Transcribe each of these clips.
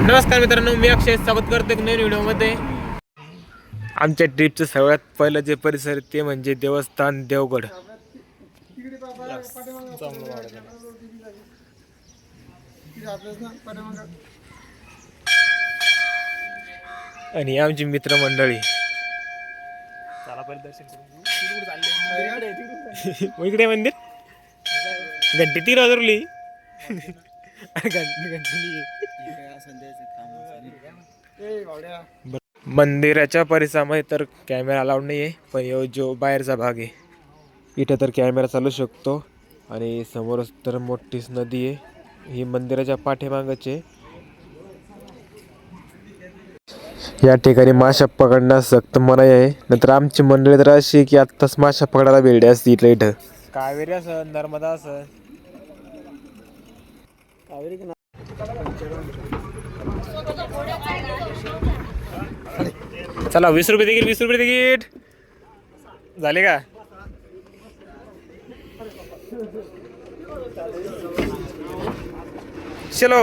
नमस्कार मित्रांनो मी अक्षय स्वागत करतो एक नवीन व्हिडिओमध्ये. आमच्या ट्रिपचं सगळ्यात पहिलं जे परिसर आहे ते म्हणजे देवस्थान देवगड. आणि आमची मित्रमंडळी. मग इकडे मंदिर. घंटी वाजवली. घंटी घंटी. मंदिराच्या परिसरामध्ये तर कॅमेरा अलाउड नाही आहे पण यो जो बाहेरचा भाग आहे इथं तर कॅमेरा चालू शकतो. आणि समोरच तर मोठीच नदी आहे. ही मंदिराच्या पाठीमागच. आहे या ठिकाणी माशा पकडण्यास सक्त मनाई आहे. नंतर आमची मंडळी तर अशी की आत्ताच माशा पकडायला भेटली असती इथल्या इथं. कावेरी असं नर्मदा असं चला वीस रुपये तिकीट वीस रुपये तिकीट. झाले का? चलो.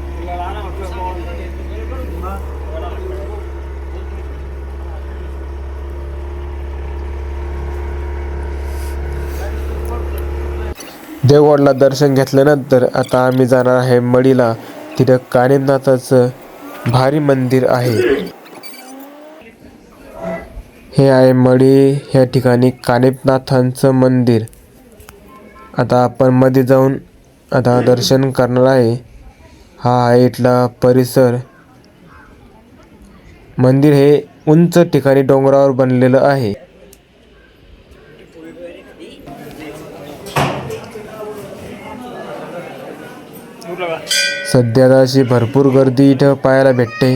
देवगडला दर्शन घेतल्यानंतर आता आम्ही जाणार आहे मडीला. तिथं कानिमनाथाचं भारी मंदिर आहे. हे आहे मडी. ह्या ठिकाणी कानिपनाथांचं मंदिर. आता आपण मध्ये जाऊन आता दर्शन करणार आहे. हा आहे इथला परिसर. मंदिर हे उंच ठिकाणी डोंगरावर बनलेलं आहे. सध्या अशी भरपूर गर्दी इथं पाहायला भेटते.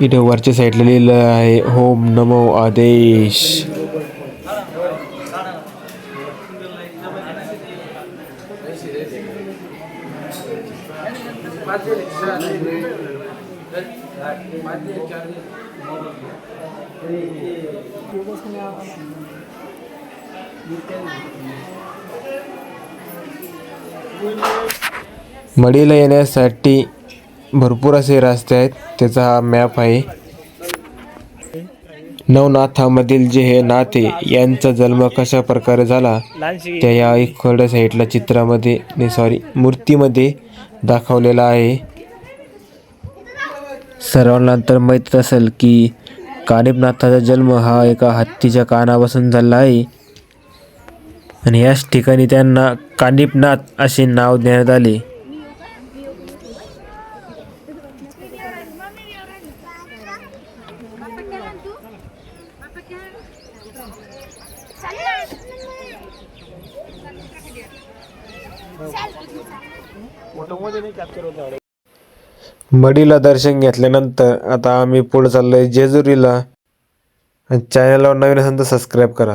इथे वरच्या साईडला लिहिलं आहे होम नमो आदेश. मडीला येण्यासाठी भरपूर असे रस्ते आहेत. त्याचा हा मॅप आहे. नवनाथामधील जे हे आहे यांचा जन्म कशा प्रकारे झाला? त्या या इकडच्या साईडला चित्रामध्ये नाही सॉरी मूर्तीमध्ये दाखवलेला आहे. सर्वांना तर माहीत असेल की कानिपनाथाचा जन्म हा एका हत्तीच्या कानापासून झाला आहे. आणि याच ठिकाणी त्यांना कानिपनाथ असे नाव देण्यात आले. मडीला दर्शन घेतल्यानंतर आता आम्ही पुढे चाललोय जेजुरीला. चॅनलवर नवीन असेल तर सबस्क्राईब करा.